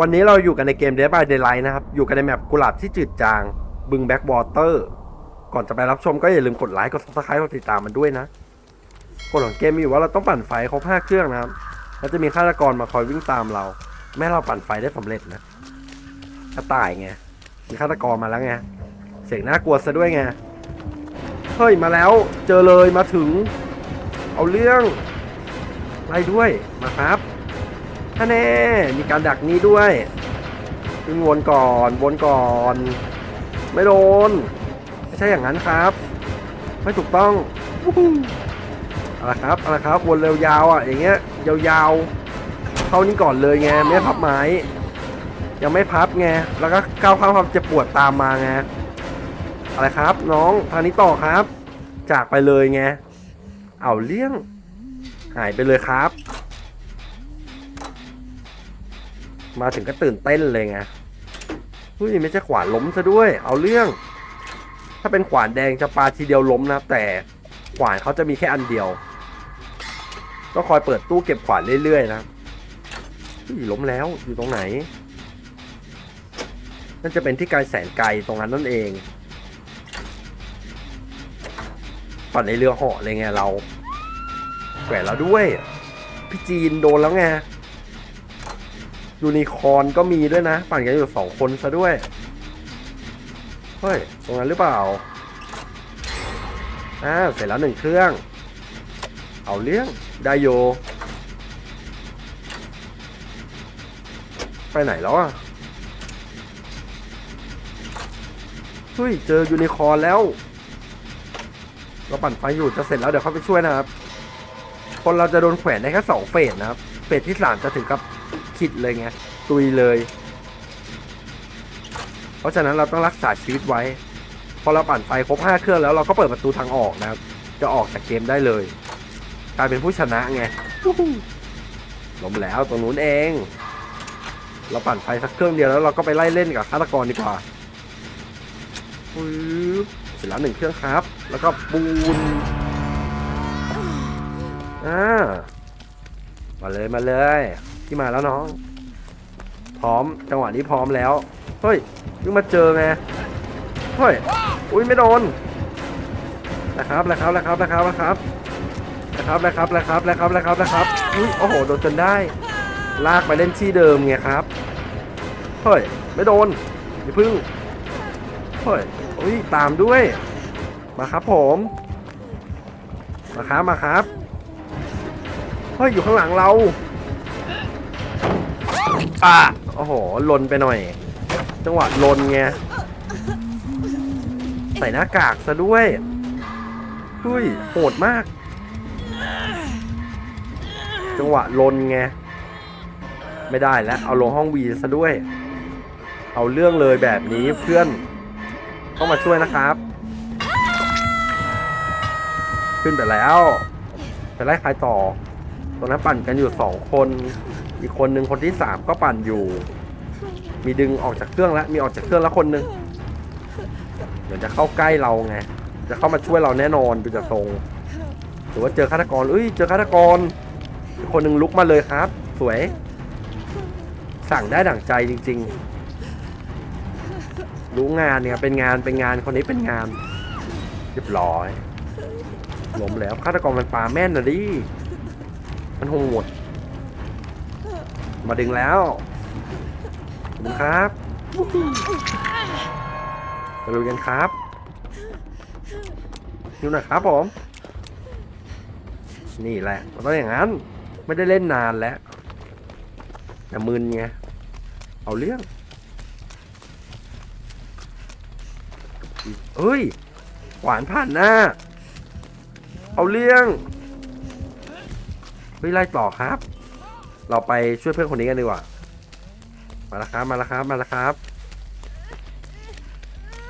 วันนี้เราอยู่กันในเกม Dead by Daylight นะครับ อยู่กันในแมปกุหลาบที่จืดจาง บึงแบ็กวอเตอร์ก่อนจะไปรับชมก็อย่าลืมกดไลค์ กด subscribe กดติดตามมันด้วยนะกฎของเกมมีอยู่ว่าเราต้องปั่นไฟครบห้าเครื่องนะครับ แล้วจะมีฆาตกรมาคอยวิ่งตามเรา แม่เราปั่นไฟได้สำเร็จนะกระต่ายไง มีฆาตกรมาแล้วไง เสียงน่ากลัวซะด้วยไง เฮ้ยมาแล้ว เจอเลยมาถึง เอาเรื่องไล่ด้วย มาครับ ท่าแน่มีการดักนี้ด้วยวิ่งวนก่อนวนก่อน ไม่โดน ไม่ใช่อย่างนั้นครับ ไม่ถูกต้องอาละครับอาละครับวนเร็วยาวอะอย่างเงี้ยยาวๆเข้านี่ก่อนเลยไงไม่พับไม้ยังไม่พับไงแล้วก็ก้าวข้าความเจ็บปวดตามมาไงอะไรครับ น้องทางนี้ต่อครับ จากไปเลยไงเอาเลี่ยง หายไปเลยครับ มาถึงก็ตื่นเต้นเลยไงเฮ้ยไม่ใช่ขวานล้มซะด้วย เอาเรื่อง ถ้าเป็นขวานแดงจะปาทีเดียวล้มนะครับ แต่ขวานเขาจะมีแค่อันเดียว ต้องคอยเปิดตู้เก็บขวานเรื่อยๆนะเฮ้ยล้มแล้วอยู่ตรงไหน นั่นจะเป็นที่ไกลแสนไกลตรงนั้นนั่นเองปั่นในเรือเหาะเลยไงเราแหวนเราด้วย พี่จีนโดนแล้วไง ยูนิคอร์นก็มีด้วยนะ ปั่นกันอยู่สองคนซะด้วย เฮ้ย ตรงนั้นหรือเปล่า อ่า เสร็จแล้วหนึ่งเครื่อง เอาเรื่องได้โย ไปไหนแล้วอะ เฮ้ย เจอยูนิคอร์นแล้ว เราปั่นไฟอยู่จะเสร็จแล้วเดี๋ยวเข้าไปช่วยนะครับ คนเราจะโดนแขวนได้แค่สองเฟสนะครับ เฟสที่สามจะถึงกับ ขิดเลยไงตุยเลย เพราะฉะนั้นเราต้องรักษาชีวิตไว้ พอเราปั่นไฟครบห้าเครื่องแล้วเราก็เปิดประตูทางออกนะครับ จะออกจากเกมได้เลย กลายเป็นผู้ชนะไงล้มแล้วตรงนู้นเอง เราปั่นไฟสักเครื่องเดียวแล้วเราก็ไปไล่เล่นกับฆาตกรดีกว่าปึ๊บเสร็จแล้วหนึ่งเครื่องครับ แล้วก็ปูนอ่ามาเลยมาเลย ที่มาแล้วน้อง พร้อมจังหวะนี้พร้อมแล้ว เฮ้ยยิ่งมาเจอไงเฮ้ยอุ้ยไม่โดนนะครับแล้วครับแล้วครับแล้วครับแล้วครับแล้วครับแล้วครับแล้วครับแล้วครับแล้วครับแล้วครับอุ้ยโอ้โหโดนจนได้ ลากไปเล่นที่เดิมไงครับเฮ้ยไม่โดนอย่าพึ่งเฮ้ยอุ้ยตามด้วย มาครับผม มาครับมาครับเฮ้ยอยู่ข้างหลังเรา อะโอ้โหลนไปหน่อย จังหวะลนไง ใส่หน้ากากซะด้วยเฮ้ยโหดมาก จังหวะลนไง ไม่ได้แล้ว เอาลงห้องวีซะด้วย เอาเรื่องเลยแบบนี้เพื่อนต้องมาช่วยนะครับ ขึ้นไปแล้วไปไล่ใครต่อตรงนั้นปั่นกันอยู่สองคน อีกคนหนึ่งคนที่สามก็ปั่นอยู่ มีดึงออกจากเครื่องแล้ว มีออกจากเครื่องแล้วคนหนึ่งเดี๋ยวจะเข้าใกล้เราไง จะเข้ามาช่วยเราแน่นอนดูจากทรงหรือว่าเจอฆาตกรเอ้ย เจอฆาตกรอีกคนหนึ่งลุกมาเลยครับ สวย สั่งได้ดั่งใจจริง ๆ รู้งานเนี่ย เป็นงาน เป็นงาน คนนี้เป็นงาน เรียบร้อยล้มแล้วฆาตกรมันปาแม่นนะดิ มันโหด มาดึงแล้วขอบคุณครับมาดูกันครับดูหน่อยครับผม นี่แหละมันต้องอย่างนั้น ไม่ได้เล่นนานแล้วแต่มึนไง เอาเรื่องเฮ้ย หวานผ่านหน้า เอาเรื่องเฮ้ยไล่ต่อครับ เราไปช่วยเพื่อนคนนี้กันดีกว่า มาแล้วครับ มาแล้วครับ มาแล้วครับ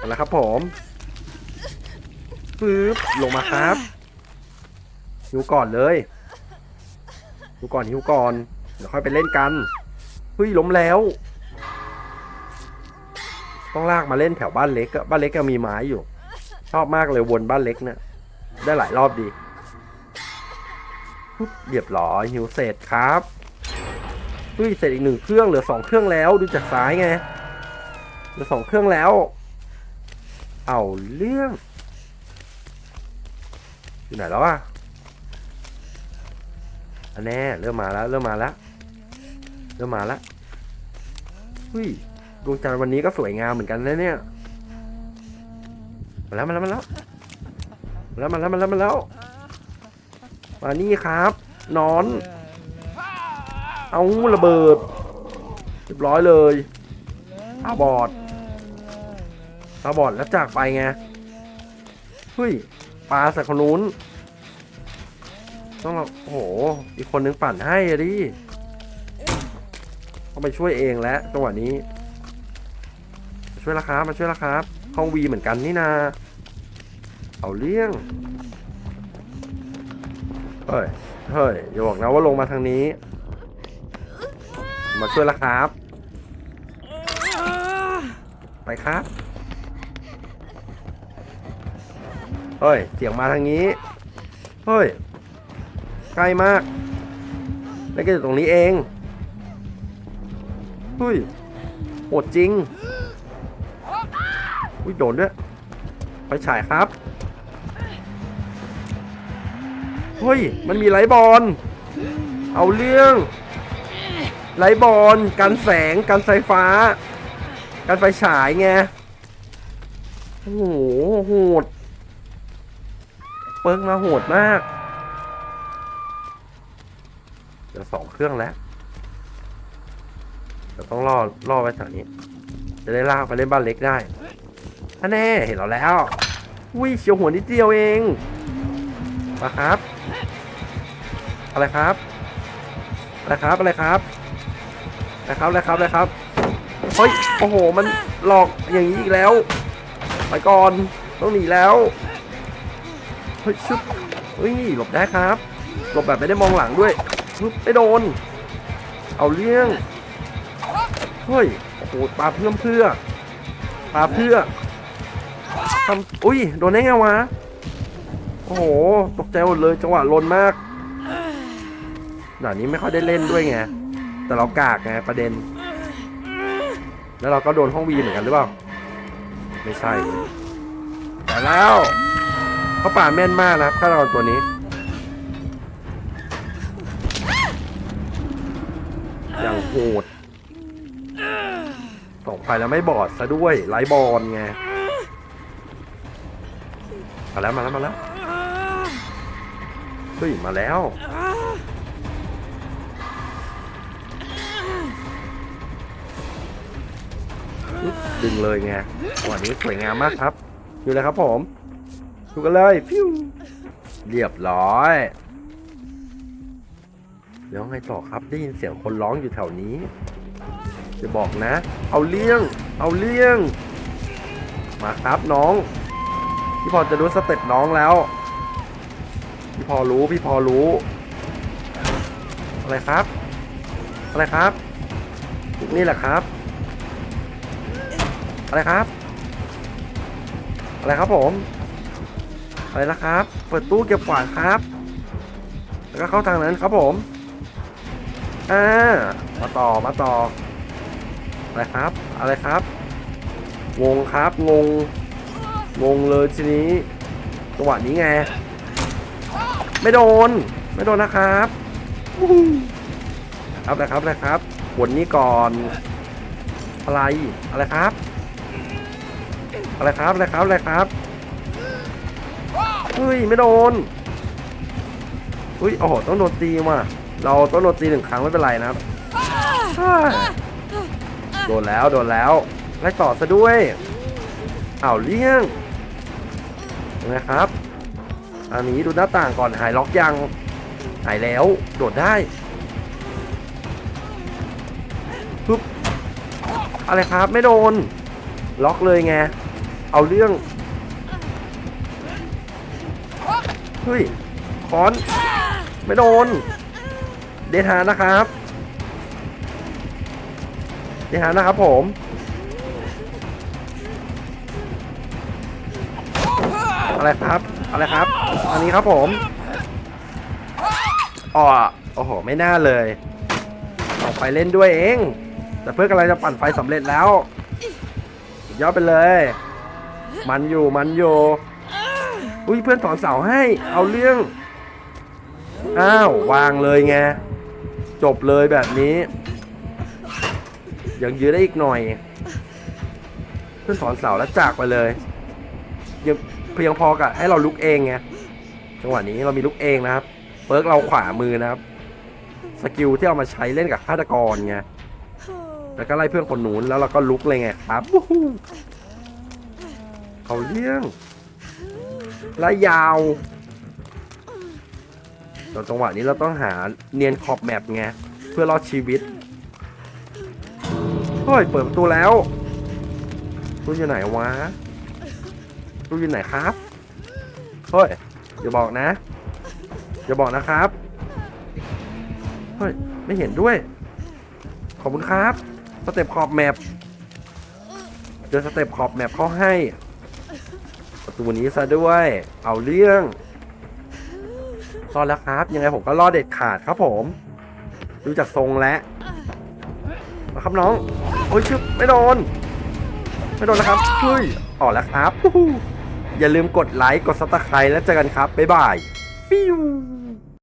มาแล้วครับผมปึ๊บลงมาครับหิวก่อนเลยหิวก่อนหิวก่อน เดี๋ยวค่อยไปเล่นกันเฮ้ยล้มแล้ว ต้องลากมาเล่นแถวบ้านเล็กอะบ้านเล็กก็มีไม้อยู่ ชอบมากเลยวนบ้านเล็กเนี่ยได้หลายรอบดีปุ๊บเรียบร้อยหิวเสร็จครับ อุ้ยเสร็จอีกหนึ่งเครื่องเหลือสองเครื่องแล้วดูจากซ้ายไงเหลือสองเครื่องแล้ว เอาเรื่องอยู่ไหนแล้วอะอันแน่เริ่มมาแล้วเริ่มมาแล้วเริ่มมาแล้วอุ้ยดวงจันทร์วันนี้ก็สวยงามเหมือนกันนะเนี่ยมาแล้วมาแล้วมาแล้วมาแล้วมาแล้วมาแล้วมาแล้วมานี่ครับ นอน เอาระเบิดเรียบร้อยเลยตาบอดตาบอดแล้วจากไปไงเฮ้ยปลาใส่คนนู้นต้องเราโอ้โห อีกคนนึงปั่นให้อะดิต้องไปช่วยเองแล้วจังหวะนี้ ช่วยละครับมาช่วยละครับห้องวีเหมือนกันนี่นาเอาเลี้ยง เฮ้ย เฮ้ย อย่าบอกนะว่าลงมาทางนี้ มาช่วยและครับ ไปครับ เฮ้ย เสียงมาทางนี้ เฮ้ย ใกล้มาก แล้วก็อยู่ตรงนี้เอง เฮ้ยโหดจริง อุ้ยโดนด้วย ไปฉายครับ เฮ้ย มันมีไลบอล เอาเรื่อง ไลบอลกันแสงกันไฟฟ้า กันไฟฉายไงโอ้โหโหด เปิงมาโหดมากเดี๋ยวสองเครื่องแล้วเดี๋ยวต้องล่อล่อไว้แถวนี้ จะได้ลากไปเล่นบ้านเล็กได้ท่านแน่เห็นเราแล้วอุ้ยเฉียวหัวนิดเดียวเองมาครับ อะไรครับ อะไรครับ อะไรครับ อะครับอะไรครับอะไรครับเฮ้ยโอ้โห มันหลอกอย่างนี้อีกแล้ว ไปก่อนต้องหนีแล้วเฮ้ยชุบเฮ้ยหลบได้ครับ หลบแบบไม่ได้มองหลังด้วยชุบไม่โดน เอาเรื่องเฮ้ยโอ้โหปลาเพื่อเพื่อปลาเพื่อทำอุ้ยโดนได้ไงวะโอ้โห ตกใจหมดเลยจังหวะลนมากด่านนี้ไม่ค่อยได้เล่นด้วยไง แต่เรากากไงประเด็น แล้วเราก็โดนห้องวีเหมือนกันหรือเปล่า ไม่ใช่แต่แล้วเขาป่าแม่นมากนะครับฆาตกรตัวนี้อย่างโหดสองไฟแล้วไม่บอดซะด้วยไร้บอลไงมาแล้วมาแล้วมาแล้วเฮ้ยมาแล้ว ดึงเลยไงวันนี้สวยงามมากครับดูเลยครับผมดูกันเลยฟิวเรียบร้อยเดี๋ยวไงต่อครับได้ยินเสียงคนร้องอยู่แถวนี้ จะบอกนะ เอาเลี้ยง เอาเลี้ยง มาครับน้อง พี่พอจะรู้สเต็ปน้องแล้ว พี่พอรู้พี่พอรู้ อะไรครับ อะไรครับ นี่แหละครับ อะไรครับ อะไรครับผม อะไรนะครับ เปิดตู้เก็บกวาดครับ แล้วก็เข้าทางนั้นครับผมอ่ามาต่อมาต่อ อะไรครับ อะไรครับงงครับงงงงเลยทีนี้จังหวะนี้ไง ไม่โดน ไม่โดนนะครับครับนะครับนะครับบนนี้ก่อนอะไรอะไรครับ อะไรครับอะไรครับอะไรครับเฮ้ยไม่โดนอุ้ยโอ้โหต้องโดนตีว่ะเราต้องโดนตีหนึ่งครั้งไม่เป็นไรนะครับเฮ้ยโดนแล้วโดนแล้วไล่ต่อซะด้วยอ้าวเลี่ยงยังไงครับ อันนี้ดูหน้าต่างก่อนหายล็อกยังหายแล้วโดดได้ปึ๊บอะไรครับไม่โดน ล็อกเลยไง เอาเรื่องเฮ้ยคอน ไม่โดน เดทานะครับ เดทานะครับผม อะไรครับ อะไรครับ อันนี้ครับผมอ๋อโอ้โห ไม่น่าเลยอองไฟเล่นด้วยเอง แต่เพื่อนกำลังจะปั่นไฟสำเร็จแล้วยอดไปเลย มันอยู่มันอยู่อุ้ยเพื่อนถอนเสาให้เอาเรื่อง อ้าว วางเลยไง จบเลยแบบนี้ ยังยื้อได้อีกหน่อย เพื่อนถอนเสาแล้วจากไปเลยยังเพียงพอกับให้เราลุกเองไงจังหวะนี้เรามีลุกเองนะครับเปิร์กเราขวามือนะครับสกิลที่เอามาใช้เล่นกับฆาตกรไงแล้วก็ไล่เพื่อนคนนู้นแล้วเราก็ลุกเลยไงครับ เขาเลี้ยงไล่ยาวตอนจังหวะนี้เราต้องหาเนียนขอบแมปไงเพื่อรอดชีวิตเฮ้ยเปิดประตูแล้วตู้อยู่ไหนวะตู้อยู่ไหนครับเฮ้ยอย่าบอกนะอย่าบอกนะครับเฮ้ยไม่เห็นด้วย ขอบคุณครับสเต็ปขอบแมปเจอสเต็ปขอบแมปเขาให้ ประตูนี้ซะด้วย เอาเรื่องรอดแล้วครับ ยังไงผมก็รอดเด็ดขาดครับผม ดูจากทรงแล้วมาครับน้อง โอ้ยชึบไม่โดน ไม่โดนนะครับเฮ้ยออกแล้วครับ อย่าลืมกดไลค์ กดซับสไครต์แล้วเจอกันครับ บ๊ายบาย ฟิว